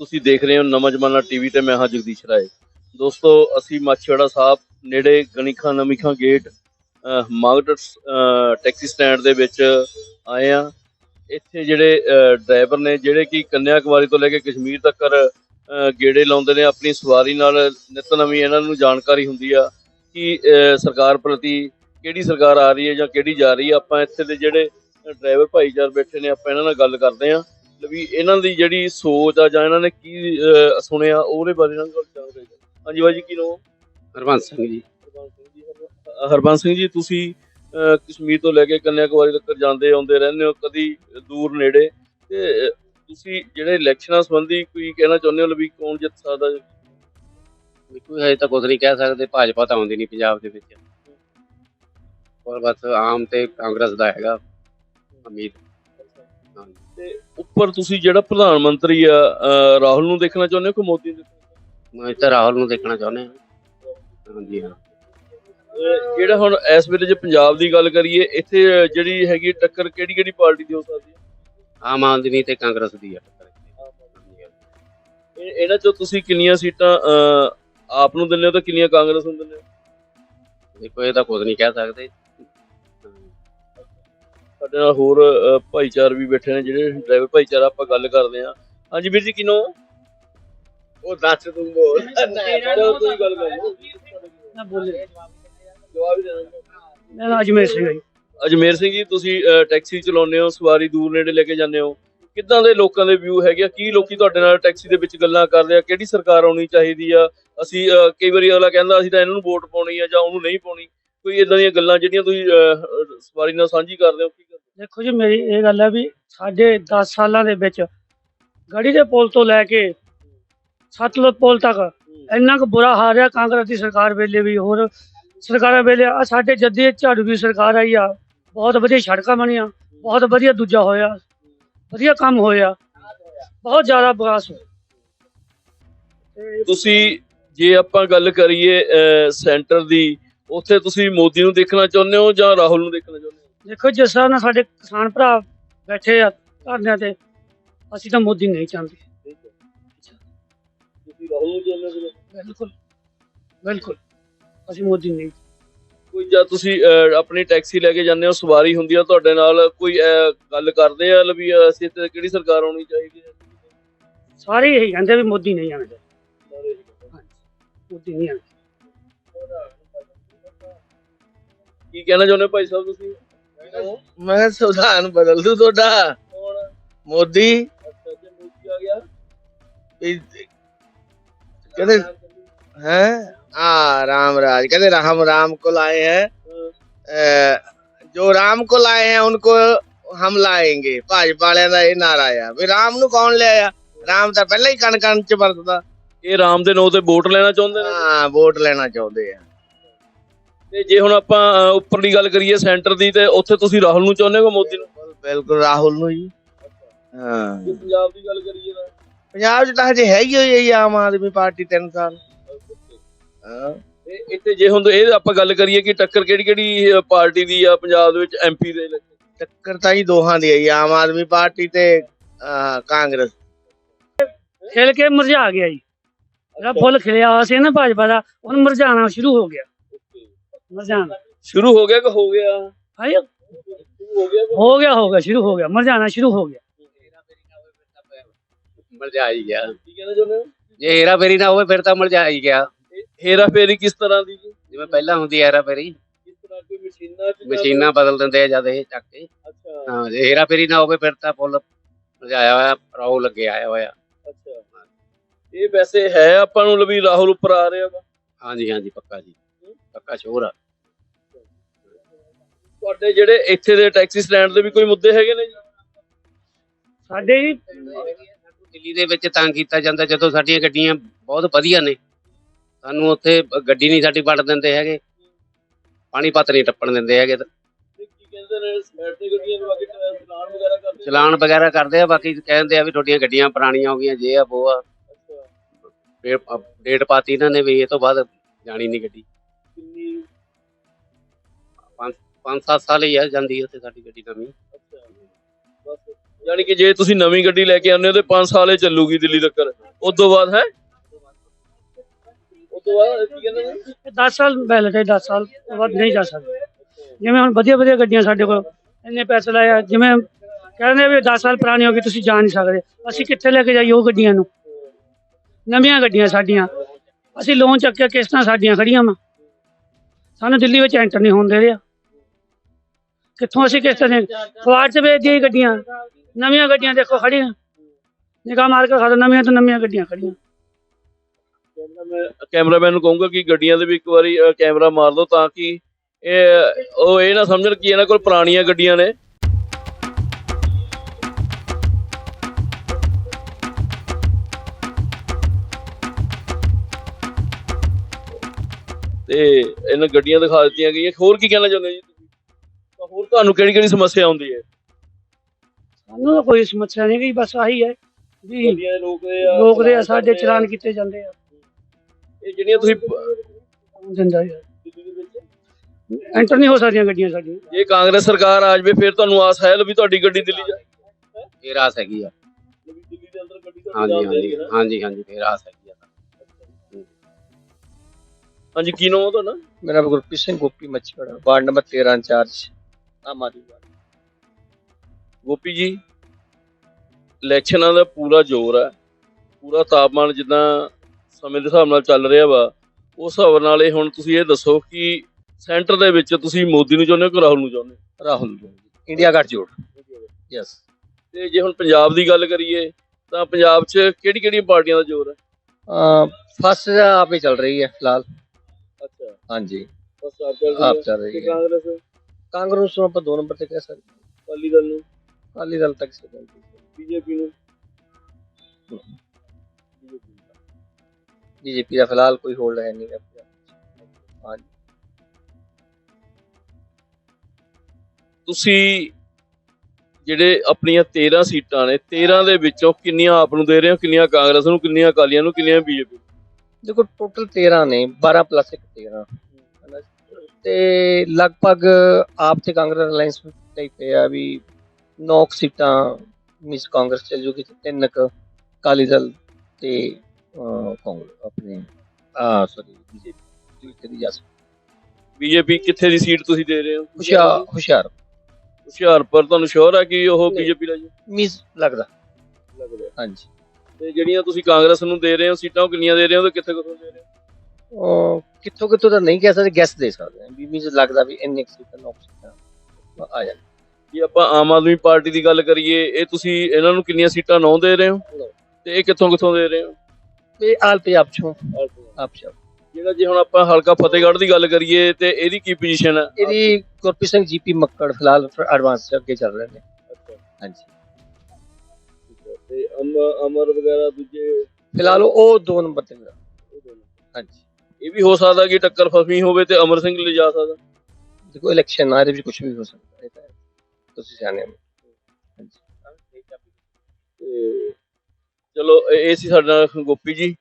ਤੁਸੀਂ ਦੇਖ ਰਹੇ ਹੋ ਨਵਾਂ ਜਮਾਨਾ ਟੀਵੀ ਤੇ ਮੈਂ ਹਾਂ ਜਗਦੀਸ਼ ਰਾਏ। ਦੋਸਤੋ ਅਸੀਂ ਮਾਛੀਵਾੜਾ ਸਾਹਿਬ ਨੇੜੇ ਗਣੀਖਾਂ ਨਮੀਖਾਂ ਗੇਟ ਅਹ, ਮਾਰਕਟ ਟੈਕਸੀ ਸਟੈਂਡ ਦੇ ਵਿੱਚ ਆਏ ਆ ਇੱਥੇ ਜਿਹੜੇ ਡਰਾਈਵਰ ਨੇ ਜਿਹੜੇ ਕਿ ਕੰਨਿਆ ਕੁਮਾਰੀ ਤੋਂ ਲੈ ਕੇ ਕਸ਼ਮੀਰ ਤੱਕ ਗੇੜੇ ਲਾਉਂਦੇ ਨੇ ਆਪਣੀ ਸਵਾਰੀ ਨਾਲ ਨਿਤ ਨਵੀਂ ਇਹਨਾਂ ਨੂੰ ਜਾਣਕਾਰੀ ਹੁੰਦੀ ਆ ਕਿ ਸਰਕਾਰ ਪ੍ਰਤੀ ਕਿਹੜੀ ਸਰਕਾਰ ਆ ਰਹੀ ਹੈ ਜਾਂ ਕਿਹੜੀ ਜਾ ਰਹੀ ਹੈ। ਆਪਾਂ ਇੱਥੇ ਦੇ ਜਿਹੜੇ ਡਰਾਈਵਰ ਭਾਈਚਾਰ ਬੈਠੇ ਨੇ ਆਪਾਂ ਇਹਨਾਂ ਨਾਲ ਗੱਲ ਕਰਦੇ ਆ ਵੀ ਇਹਨਾਂ ਦੀ ਜਿਹੜੀ ਸੋਚ ਆ ਜਾਂ ਇਹਨਾਂ ਨੇ ਕੀ ਅਹ, ਸੁਣਿਆ ਉਹਦੇ ਬਾਰੇ ਨਾਲ ਗੱਲ ਕਰਾਂਗੇ ਹਾਂਜੀ ਬਾਈ ਜੀ ਕੀ ਹਰਵੰਸ ਸਿੰਘ ਜੀ। ਹਰਬੰਸ ਸਿੰਘ ਜੀ ਹਰ- ਹਰਬੰਸ ਸਿੰਘ ਜੀ ਤੁਸੀਂ ਅਹ, ਕਸ਼ਮੀਰ ਤੋਂ ਲੈ ਕੇ ਕੰਨਿਆ ਕੁਮਾਰੀ ਤੱਕ ਜਾਂਦੇ ਆਉਂਦੇ ਰਹਿੰਦੇ ਹੋ ਕਦੀ ਦੂਰ ਨੇੜੇ? ਤੇ ਅਹ, ਤੁਸੀਂ ਜਿਹੜੇ ਇਲੈਕਸ਼ਨਾਂ ਸੰਬੰਧੀ ਕੋਈ ਕਹਿਣਾ ਚਾਹੁੰਦੇ ਹੋ ਵੀ ਕੌਣ ਜਿੱਤ ਸਕਦਾ ਜੀ? ਵੀ ਕੋਈ ਹਜੇ ਤਾਂ ਕੁਝ ਨਹੀਂ ਕਹਿ ਸਕਦੇ ਭਾਜਪਾ ਤਾਂ ਆਉਂਦੀ ਨਹੀਂ ਪੰਜਾਬ ਦੇ ਵਿੱਚ। ਪਰ ਬਸ ਆਮ ਤੇ ਕਾਂਗਰਸ ਦਾ ਹੈਗਾ ਉਮੀਦ ਹਾਂਜੀ। ਤੇ ਉੱਪਰ ਤੁਸੀਂ ਜਿਹੜਾ ਪ੍ਰਧਾਨ ਮੰਤਰੀ ਆ ਰਾਹੁਲ ਨੂੰ ਦੇਖਣਾ ਚਾਹੁੰਦੇ ਹੋ ਕਿ ਮੋਦੀ ਨੂੰ ਮੈਂ ਤਾਂ ਰਾਹੁਲ ਨੂੰ ਦੇਖਣਾ ਚਾਹੁੰਦੇ ਹਾਂ। ਹਾਂਜੀ ਹਾਂ। ਜਿਹੜਾ ਹੁਣ ਇਸ ਵੇਲੇ ਜੇ ਪੰਜਾਬ ਦੀ ਗੱਲ ਕਰੀਏ ਇੱਥੇ ਜਿਹੜੀ ਹੈਗੀ ਟੱਕਰ ਕਿਹੜੀ ਕਿਹੜੀ ਪਾਰਟੀ ਦੀ ਹੋ ਸਕਦੀ ਹੈ? ਆਮ ਆਦਮੀ ਤੇ ਕਾਂਗਰਸ ਦੀ ਹੈ ਹਾਂਜੀ। ਇਹ- ਇਹਨਾਂ ਚੋਂ ਤੁਸੀਂ ਕਿੰਨੀਆਂ ਸੀਟਾਂ ਆਪ ਨੂੰ ਦਿੰਦੇ ਹੋ ਤੇ ਕਿੰਨੀਆਂ ਕਾਂਗਰਸ ਨੂੰ ਦਿੰਦੇ ਹੋ? ਦੇਖੋ ਇਹ ਤਾਂ ਕੁਝ ਨਹੀਂ ਕਹਿ ਸਕਦੇ। ਸਾਡੇ ਨਾਲ ਹੋਰ ਭਾਈਚਾਰ ਵੀ ਬੈਠੇ ਨੇ ਜਿਹੜੇ ਡਰਾਈਵਰ ਭਾਈਚਾਰਾ ਆਪਾਂ ਗੱਲ ਕਰਦੇ ਹਾਂ। ਹਾਂਜੀ ਵੀਰ ਜੀ ਕਿਨੋ ਉਹ ਦੱਸ ਤੂੰ ਬੋਲ। ਚਲੋ ਤੁਸੀਂ ਗੱਲ ਕਰ ਲਓ। ਨਾ ਬੋਲੇ। ਜਵਾਬ ਹੀ ਦੇ ਦਿਓ। ਮੈਂ ਅਜਮੇਰ ਸਿੰਘ ਜੀ। ਅਜਮੇਰ ਸਿੰਘ ਜੀ ਤੁਸੀਂ ਟੈਕਸੀ ਚਲਾਉਂਦੇ ਹੋ ਸਵਾਰੀ ਦੂਰ ਨੇੜੇ ਲੈ ਕੇ ਜਾਂਦੇ ਹੋ। ਕਿੱਦਾਂ ਦੇ ਲੋਕਾਂ ਦੇ ਵਿਊ ਹੈਗੇ ਆ? ਕੀ ਲੋਕੀ ਤੁਹਾਡੇ ਨਾਲ ਟੈਕਸੀ ਦੇ ਵਿੱਚ ਗੱਲਾਂ ਕਰਦੇ ਆ? ਕਿਹੜੀ ਸਰਕਾਰ ਆਉਣੀ ਚਾਹੀਦੀ ਆ? ਅਸੀਂ ਕਈ ਵਾਰੀ ਅਗਲਾ ਕਹਿੰਦਾ ਅਸੀਂ ਤਾਂ ਇਹਨਾਂ ਨੂੰ ਵੋਟ ਪਾਉਣੀ ਆ ਜਾਂ ਉਹਨੂੰ ਨਹੀਂ ਪਾਉਣੀ। ਕੋਈ ਇਦਾਂ ਦੀਆਂ ਗੱਲਾਂ ਜਿਹੜੀਆਂ ਤੁਸੀਂ ਸਵਾਰੀ ਨਾਲ ਸਾਂਝੀ ਕਰਦੇ ਹੋ ਕੀ ਕਰਦੇ ਹੋ? ਦੇਖੋ ਜੀ, ਮੇਰੀ ਇਹ ਗੱਲ ਹੈ ਵੀ ਸਾਡੇ 10 ਸਾਲਾਂ ਦੇ ਵਿੱਚ ਗੜੀ ਦੇ ਪੁਲ ਤੋਂ ਲੈ ਕੇ ਸਤਲੁਜ ਪੁਲ ਤੱਕ ਇੰਨਾ ਕੁ ਬੁਰਾ ਹਾਲ ਰਿਹਾ, ਕਾਂਗਰਸ ਦੀ ਸਰਕਾਰ ਵੇਲੇ ਵੀ ਹੋਰ ਸਰਕਾਰਾਂ ਵੇਲੇ ਆ, ਸਾਡੇ ਜੱਦੀ ਝਾੜੂ ਦੀ ਸਰਕਾਰ ਆਈ ਆ, ਬਹੁਤ ਵਧੀਆ ਸੜਕਾਂ ਬਣੀਆਂ, ਬਹੁਤ ਵਧੀਆ ਦੂਜਾ ਹੋਇਆ, ਵਧੀਆ ਕੰਮ ਹੋਇਆ, ਬਹੁਤ ਜ਼ਿਆਦਾ ਵਿਕਾਸ ਹੋਇਆ। ਤੁਸੀਂ ਜੇ ਆਪਾਂ ਗੱਲ ਕਰੀਏ ਸੈਂਟਰ ਦੀ, ਉੱਥੇ ਤੁਸੀਂ ਮੋਦੀ ਨੂੰ ਦੇਖਣਾ ਚਾਹੁੰਦੇ ਹੋ ਜਾਂ ਰਾਹੁਲ ਨੂੰ ਦੇਖਣਾ ਚਾਹੁੰਦੇ ਹੋ? ਦੇਖੋ ਜਿਸ ਤਰ੍ਹਾਂ ਨਾਲ ਸਾਡੇ ਕਿਸਾਨ ਭਰਾ ਬੈਠੇ ਆ ਧਰਨਿਆਂ ਤੇ ਅਸੀਂ ਤਾਂ ਮੋਦੀ ਨਹੀਂ ਚਾਹੁੰਦੇ। ਤੁਸੀਂ ਬਿਲਕੁਲ ਬਿਲਕੁਲ ਅਸੀਂ ਮੋਦੀ ਨਹੀਂ। ਕੋਈ ਜਾਂ ਤੁਸੀਂ ਆਪਣੀ ਟੈਕਸੀ ਲੈ ਕੇ ਜਾਂਦੇ ਹੋ ਸਵਾਰੀ ਹੁੰਦੀ ਆ ਤੁਹਾਡੇ ਨਾਲ ਕੋਈ ਗੱਲ ਕਰਦੇ ਆ ਵੀ ਅਸੀਂ ਤੇ ਕਿਹੜੀ ਸਰਕਾਰ ਆਉਣੀ ਚਾਹੀਦੀ ਹੈ? ਸਾਰੇ ਇਹੀ ਕਹਿੰਦੇ ਵੀ ਮੋਦੀ ਨਹੀਂ ਆਣਾ ਚਾਹੀਦਾ ਮੋਦੀ ਨਹੀਂ ਆਣਾ ਕੀ ਕਹਿਣਾ ਚਾਹੁੰਦੇ ਭਾਈ ਸਾਹਿਬ ਤੁਸੀਂ? ਮੈਂ ਸੰਵਿਧਾਨ ਬਦਲ ਦੂ ਤੁਹਾਡਾ ਕੌਣ ਮੋਦੀ ਅੱਛਾ ਜੇ ਮੋਦੀ ਆ ਗਿਆ ਵੀ ਕਹਿੰਦੇ ਹੈ ਆ राम राज कहते राम राम को लाए हैं अ, जो राम को लाए हैं उनको हम लाएंगे ਭਾਜਪਾ ਵਾਲਿਆਂ ਦਾ ਇਹ ਨਾਰਾ ਆ ਵੀ ਰਾਮ ਨੂੰ ਕੌਣ ਲਿਆਇਆ ਰਾਮ ਤਾਂ ਪਹਿਲਾਂ ਹੀ ਕਣ ਕਣ ਚ ਵਰਤਦਾ ਇਹ ਰਾਮ ਦੇ ਨਾਂ ਤੇ ਵੋਟ ਲੈਣਾ ਚਾਹੁੰਦੇ ਨੇ ਹਾਂ ਵੋਟ ਲੈਣਾ ਚਾਹੁੰਦੇ ਆ ਤੇ ਜੇ ਹੁਣ ਆਪਾਂ ਉੱਪਰਲੀ ਗੱਲ ਕਰੀਏ ਸੈਂਟਰ ਦੀ ਤੇ ਉੱਥੇ ਤੁਸੀਂ ਰਾਹੁਲ ਨੂੰ ਚਾਹੁੰਦੇ ਹੋ ਮੋਦੀ ਨੂੰ? ਬਿਲਕੁਲ ਰਾਹੁਲ ਨੂੰ ਜੀ। ਹਾਂ। ਜੇ ਪੰਜਾਬ ਦੀ ਗੱਲ ਕਰੀਏ ਤਾਂ? ਪੰਜਾਬ ਚ ਤਾਂ ਹਜੇ ਹੋਈ ਹੈ ਜੀ ਆਮ ਆਦਮੀ ਪਾਰਟੀ 3 ਸਾਲ। ਹਾਂ। ਤੇ ਇੱਥੇ ਜੇ ਹੁਣ ਇਹ ਆਪਾਂ ਗੱਲ ਕਰੀਏ ਕਿ ਟੱਕਰ ਕਿਹੜੀ ਕਿਹੜੀ ਪਾਰਟੀ ਦੀ ਆ ਪੰਜਾਬ ਦੇ ਵਿੱਚ ਐਮਪੀ ਦੇ? ਟੱਕਰ ਤਾਂ ਜੀ ਦੋਹਾਂ ਦੀ ਹੈ ਜੀ ਆਮ ਆਦਮੀ ਪਾਰਟੀ ਤੇ ਕਾਂਗਰਸ। ਖਿਲ ਕੇ ਮੁਰਝਾ ਗਿਆ ਜੀ। ਜਿਹੜਾ ਫੁੱਲ ਖਿਲਿਆ ਸੀ ਨਾ ਭਾਜਪਾ ਦਾ ਉਹਨੂੰ ਮੁਰਝਾਣਾ ਸ਼ੁਰੂ ਹੋ ਗਿਆ। ਸ਼ੁਰੂ ਹੋ ਗਿਆ ਕਿ ਹੋ ਗਿਆ? ਹਾਏ ਸ਼ੁਰੂ ਹੋ ਗਿਆ ਕਿ- ਹੋ ਗਿਆ ਹੋ ਗਿਆ ਸ਼ੁਰੂ ਹੋ ਗਿਆ ਮੁਰਝਾਣਾ ਸ਼ੁਰੂ ਹੋ ਗਿਆ। ਮਰਜਾ ਹੀ ਗਿਆ। ਕੀ ਚਾਹੁੰਦੇ ਹੋ ਜੇ ਹੇਰਾ ਫੇਰੀ ਨਾ ਹੋਵੇ ਫਿਰ ਤਾਂ ਮਰਜਾ ਹੀ ਗਿਆ। ਹੇਰਾ ਫੇਰੀ ਕਿਸ ਤਰ੍ਹਾਂ ਦੀ? ਜੀ ਜਿਵੇਂ ਪਹਿਲਾਂ ਹੁੰਦੀ ਹੇਰਾ ਫੇਰੀ। ਕਿਸ ਤਰ੍ਹਾਂ ਕੋਈ ਮਸ਼ੀਨਾਂ ਚ ਮਸ਼ੀਨਾਂ ਬਦਲ ਦਿੰਦੇ ਆ ਜਦ ਇਹ ਚੱਕ ਕੇ। ਅੱਛਾ। ਹਾਂ ਜੇ ਹੇਰਾ ਫੇਰੀ ਨਾ ਹੋਵੇ ਫਿਰ ਤਾਂ ਫੁੱਲ ਮਰਜਾਇਆ ਹੋਇਆ ਰਾਹੁਲ ਅੱਗੇ ਆਇਆ ਹੋਇਆ। ਅੱਛਾ। ਇਹ ਵੈਸੇ ਹੈ ਆਪਾਂ ਨੂੰ ਵੀ ਰਾਹੁਲ ਉੱਪਰ ਆ ਰਿਹਾ ਵਾ। ਹਾਂਜੀ ਹਾਂਜੀ ਪੱਕਾ ਜੀ। ਪੱਕਾ ਸ਼ੋਰ ਆ। ਤੁਹਾਡੇ ਜਿਹੜੇ ਇੱਥੇ ਦੇ ਟੈਕਸੀ ਸਟੈਂਡ ਦੇ ਵੀ ਕੋਈ ਮੁੱਦੇ ਹੈਗੇ ਨੇ ਜੀ? ਸਾਡੇ ਜੀ ਦਿੱਲੀ ਦੇ ਵਿੱਚ ਤੰਗ ਕੀਤਾ ਜਾਂਦਾ ਜਦੋਂ ਸਾਡੀਆਂ ਗੱਡੀਆਂ ਬਹੁਤ ਵਧੀਆ ਨੇ। ਸਾਨੂੰ ਉੱਥੇ ਗੱਡੀ ਨਹੀਂ ਸਾਡੀ ਵੜ ਦਿੰਦੇ ਹੈਗੇ। ਪਾਣੀਪਤ ਨਹੀਂ ਟੱਪਣ ਦਿੰਦੇ ਹੈਗੇ। ਤੇ ਕੀ ਕਹਿੰਦੇ ਨੇ ਸਾਈਡ ਤੇ ਗੱਡੀਆਂ ਨੂੰ ਅੱਗੇ ਚਲਾਨ ਵਗੈਰਾ ਕਰਦੇ ਚਲਾਨ ਵਗੈਰਾ ਕਰਦੇ ਆ ਬਾਕੀ ਕਹਿੰਦੇ ਆ ਵੀ ਤੁਹਾਡੀਆਂ ਗੱਡੀਆਂ ਪੁਰਾਣੀਆਂ ਹੋ ਗਈਆਂ ਜੇ ਆ ਉਹ ਆ। ਅੱਛਾ। ਡੇਟ- ਡੇਟ ਪਾਤੀ ਇਹਨਾਂ ਨੇ ਵੀ ਇਹ ਤੋਂ ਬਾਅਦ ਜਾਣੀ ਨਹੀਂ ਗੱਡੀ। ਪੰਜ ਪੰਜ ਸੱਤ ਸਾਲ ਹੀ ਆ ਜਾਂਦੀ ਉੱਥੇ ਸਾਡੀ ਗੱਡੀ ਨਵੀਂ। ਅੱਛਾ ਬਸ ਯਾਨੀ ਕਿ ਜੇ ਤੁਸੀਂ ਨਵੀਂ ਗੱਡੀ ਲੈ ਕੇ ਆਉਂਦੇ ਹੋ ਤੇ 5 ਸਾਲ ਇਹ ਚੱਲੂਗੀ ਦਿੱਲੀ ਤੱਕ। ਉਸ ਤੋਂ ਬਾਅਦ ਹੈ? ਉਸ ਤੋਂ ਬਾਅਦ ਕੀ ਕਹਿੰਦੇ ਨੇ? 10 ਸਾਲ ਵੈਲਿਡ ਹੈ 10 ਸਾਲ ਤੋਂ ਬਾਅਦ ਨਹੀਂ ਜਾ ਸਕਦੇ। ਜਿਵੇਂ ਹੁਣ ਵਧੀਆ ਵਧੀਆ ਗੱਡੀਆਂ ਸਾਡੇ ਕੋਲ ਇੰਨੇ ਪੈਸੇ ਲਾਏ ਆ ਜਿਵੇਂ ਕਹਿੰਦੇ ਵੀ 10 ਸਾਲ ਪੁਰਾਣੀ ਹੋ ਗਈ ਤੁਸੀਂ ਜਾ ਨਹੀਂ ਸਕਦੇ। ਅਸੀਂ ਕਿੱਥੇ ਲੈ ਕੇ ਜਾਈਏ ਉਹ ਗੱਡੀਆਂ ਨੂੰ? ਨਵੀਆਂ ਗੱਡੀਆਂ ਸਾਡੀਆਂ। ਅਸੀਂ ਲੋਨ ਚੱਕ ਕੇ ਕਿਸ਼ਤਾਂ ਸਾਡੀਆਂ ਖੜੀਆਂ ਵਾ। ਸਾਨੂੰ ਦਿੱਲੀ ਵਿੱਚ ਐਂਟਰ ਨਹੀਂ ਹੋਣ ਦੇ ਰਿਹਾ ਕਿੱਥੋਂ ਅਸੀਂ ਕਿਸ ਤਰ੍ਹਾਂ ਫਵਾਰ ਚ ਵੇਚਦੀਆਂ ਗੱਡੀਆਂ। ਨਵੀਆਂ ਗੱਡੀਆਂ ਦੇਖੋ ਖੜੀਆਂ ਨਿਗਾਹ ਮਾਰ ਕੇ ਖਾ ਨਵੀਆਂ ਤੋਂ ਨਵੀਆਂ ਗੱਡੀਆਂ ਖੜੀਆਂ ਕਹਿੰਦਾ ਮੈਂ ਕੈਮਰਾਮੈਨ ਨੂੰ ਕਹੂੰਗਾ ਕਿ ਗੱਡੀਆਂ ਦੇ ਵੀ ਇੱਕ ਵਾਰੀ ਅ, ਕੈਮਰਾ ਮਾਰ ਦਿਓ ਤਾਂ ਕਿ ਇਹ ਉਹ ਇਹ ਨਾ ਸਮਝਣ ਕਿ ਇਹਨਾਂ ਕੋਲ ਪੁਰਾਣੀਆਂ ਗੱਡੀਆਂ ਨੇ। ਤੇ ਇਹਨਾਂ ਗੱਡੀਆਂ ਦਿਖਾ ਦਿੱਤੀਆਂ ਗਈਆਂ। ਹੋਰ ਕੀ ਕਹਿਣਾ ਚਾਹੁੰਦੇ ਜੀ? ਹੋਰ ਤੁਹਾਨੂੰ ਕਿਹੜੀ ਕਿਹੜੀ ਸਮੱਸਿਆ ਆਉਂਦੀ ਹੈ? ਸਾਨੂੰ ਤਾਂ ਕੋਈ ਸਮੱਸਿਆ ਨਹੀਂ ਗਈ ਬਸ ਆਹੀ ਹੈ ਵੀ ਗੱਡੀਆਂ ਰੋਕਦੇ ਆ ਸਾਡੇ ਚਲਾਨ ਕੀਤੇ ਜਾਂਦੇ ਆ। ਇਹ ਜਿਹੜੀਆਂ ਤੁਸੀਂ ਦਿੰਦਾ ਯਾਰ ਦੇ ਐਂਟਰ ਨਹੀਂ ਹੋ ਸਕਦੀਆਂ ਗੱਡੀਆਂ ਸਾਡੀਆਂ। ਜੇ ਕਾਂਗਰਸ ਸਰਕਾਰ ਆ ਜਾਵੇ ਫਿਰ ਤੁਹਾਨੂੰ ਆਸ ਹੈ ਵੀ ਤੁਹਾਡੀ ਗੱਡੀ ਦਿੱਲੀ ਜਾ ਫੇਰ ਆਸ ਹੈਗੀ ਆ। ਦਿੱਲੀ ਦੇ ਅੰਦਰ ਗੱਡੀ ਹਾਂਜੀ ਹਾਂਜੀ ਹਾਂਜੀ ਹਾਂਜੀ ਫੇਰ ਆਸ ਹੈਗੀ ਆ। ਹਾਂਜੀ ਕੀ ਨਾਮ ਆ ਤੁਹਾਡਾ? ਮੇਰਾ Gurpreet Singh Gopi Machhiwara ward number 13 incharge. Aadmi party Gopi ji ਇਲੈਕਸ਼ਨਾਂ ਦਾ ਪੂਰਾ ਜ਼ੋਰ ਹੈ ਪੂਰਾ ਤਾਪਮਾਨ ਜਿੱਦਾਂ ਸਮੇਂ ਦੇ ਹਿਸਾਬ ਨਾਲ ਚੱਲ ਰਿਹਾ ਵਾ ਉਸ ਹਿਸਾਬ ਨਾਲ ਇਹ ਹੁਣ ਤੁਸੀਂ ਇਹ ਦੱਸੋ ਕਿ ਸੈਂਟਰ ਦੇ ਵਿੱਚ ਤੁਸੀਂ ਮੋਦੀ ਨੂੰ ਚਾਹੁੰਦੇ ਹੋ ਕਿ ਰਾਹੁਲ ਨੂੰ ਚਾਹੁੰਦੇ ਹੋ? ਰਾਹੁਲ ਇੰਡੀਆ ਗੱਠਜੋੜ ਯੈਸ ਤੇ ਜੇ ਹੁਣ ਪੰਜਾਬ ਦੀ ਗੱਲ ਕਰੀਏ ਤਾਂ ਪੰਜਾਬ 'ਚ ਕਿਹੜੀ ਕਿਹੜੀ ਪਾਰਟੀਆਂ ਦਾ ਜ਼ੋਰ ਹੈ ਫਸਟ ਆਪ ਚੱਲ ਰਹੀ ਹੈ ਫਿਲਹਾਲ। ਅੱਛਾ। ਹਾਂਜੀ। ਚੱਲ ਆਪ ਚੱਲ ਰਹੀ ਹੈ। ਕਾਂਗਰਸ? ਕਾਂਗਰਸ ਨੂੰ ਆਪਾਂ ਦੋ ਨੰਬਰ ਤੇ ਕਹਿ ਸਕਦੇ। ਅਕਾਲੀ ਦਲ ਨੂੰ? ਅਕਾਲੀ ਦਲ ਤੱਕ ਸੇ ਬੀਜੇਪੀ ਨੂੰ? ਬੀਜੇਪੀ ਦਾ ਫਿਲਹਾਲ ਕੋਈ ਹੋਲਡ ਹੈ ਨਹੀਂ ਹਾਂਜੀ। ਤੁਸੀਂ ਜਿਹੜੇ ਆਪਣੀਆਂ 13 ਸੀਟਾਂ ਨੇ 13 ਦੇ ਵਿੱਚੋਂ ਕਿੰਨੀਆਂ ਆਪ ਨੂੰ ਦੇ ਰਹੇ ਹੋ ਕਿੰਨੀਆਂ ਕਾਂਗਰਸ ਨੂੰ ਕਿੰਨੀਆਂ ਅਕਾਲੀਆਂ ਨੂੰ ਕਿੰਨੀਆਂ ਬੀਜੇਪੀ ਦੇਖੋ ਟੋਟਲ 13 ਨੇ 12 ਪਲੱਸ 1 13 ਹਨਾ। ਤੇ ਲਗਭਗ ਆਪ ਤੇ ਕਾਂਗਰਸ ਅਲਾਈਅੰਸ ਲਈ ਪਿਆ ਵੀ 9 ਸੀਟਾਂ ਮਿਸ ਕਾਂਗਰਸ ਚੱਲ ਜੂਗੀ ਤੇ ਤਿੰਨ ਕੁ ਅਕਾਲੀ ਦਲ ਤੇ ਕਾਂਗਰਸ ਆਪਣੇ ਆ ਸੌਰੀ ਬੀਜੇਪੀ ਕਿਹਦੀ ਜਾ ਸਕਦੀ। ਬੀਜੇਪੀ ਕਿੱਥੇ ਦੀ ਸੀਟ ਤੁਸੀਂ ਦੇ ਰਹੇ ਹੋ? ਹੁਸ਼ਿਆਰ ਹੁਸ਼ਿਆਰ। ਹੁਸ਼ਿਆਰਪੁਰ ਤੁਹਾਨੂੰ ਸ਼ੋਰ ਹੈ ਕਿ ਉਹ। ਬੀਜੇਪੀ ਦਾ ਜੀ ਮਿਸ ਲੱਗਦਾ। ਲੱਗ ਰਿਹਾ ਹਾਂਜੀ। ਤੇ ਜਿਹੜੀਆਂ ਤੁਸੀਂ ਕਾਂਗਰਸ ਨੂੰ ਦੇ ਰਹੇ ਹੋ ਸੀਟਾਂ ਉਹ ਕਿੰਨੀਆਂ ਦੇ ਰਹੇ ਹੋ ਤੇ ਕਿੱਥੇ ਕਿੱਥੋਂ ਦੇ ਰਹੇ ਹੋ? ਕਿੱਥੋਂ ਕਿੱਥੋਂ ਤਾਂ ਨਹੀਂ ਕਹਿ ਸਕਦੇ ਗੈਸ ਦੇ ਸਕਦੇ ਹਾਂ। ਵੀ ਮੈਨੂੰ ਲੱਗਦਾ ਵੀ ਇੰਨੇ ਕੁ ਸੀਟਾਂ 9 ਸੀਟਾਂ ਆ ਜਾਣ ਜੇ ਆਪਾਂ ਆਮ ਆਦਮੀ ਪਾਰਟੀ ਦੀ ਗੱਲ ਕਰੀਏ ਇਹ ਤੁਸੀਂ ਇਹਨਾਂ ਨੂੰ ਕਿੰਨੀਆਂ ਸੀਟਾਂ ਨੌ ਦੇ ਰਹੇ ਹੋ। ਤੇ ਇਹ ਕਿੱਥੋਂ ਕਿੱਥੋਂ ਦੇ ਰਹੇ ਹੋ? ਤੇ ਆਲ ਪੰਜਾਬ ਚੋਂ। ਆਪ ਸ਼ਾਹ ਜਿਹੜਾ ਜੇ ਹੁਣ ਆਪਾਂ ਹਲਕਾ ਫਤਿਹਗੜ੍ਹ ਦੀ ਗੱਲ ਕਰੀਏ ਤੇ ਇਹਦੀ ਕੀ ਪੋਜੀਸ਼ਨ ਹੈ ਇਹਦੀ ਗੁਰਪ੍ਰੀਤ ਸਿੰਘ ਜੀਪੀ ਮੱਕੜ ਫਿਲਹਾਲ ਐਡਵਾਂਸ ਅੱਗੇ ਚੱਲ ਰਹੇ ਨੇ। ਹਾਂਜੀ। ਤੇ ਅਮਰ ਵਗੈਰਾ ਦੂਜੇ? ਫਿਲਹਾਲ ਉਹ ਦੋ ਨੰਬਰ ਤੇ ਹਾਂਜੀ। ਇਹ ਵੀ ਹੋ ਸਕਦਾ ਕਿ ਟੱਕਰ ਫਸਵੀਂ ਹੋਵੇ ਤੇ ਅਮਰ ਸਿੰਘ ਲੈ ਜਾ ਸਕਦਾ। ਦੇਖੋ ਇਲੈਕਸ਼ਨ ਆ ਇਹਦੇ ਵਿੱਚ ਕੁਝ ਵੀ ਹੋ ਸਕਦਾ। ਹੈ ਤੁਸੀਂ ਸਿਆਣੇ ਹੋ। ਤੇ ਚਲੋ ਇਹ ਇਹ ਸੀ ਸਾਡਾ ਗੋਪੀ ਜੀ।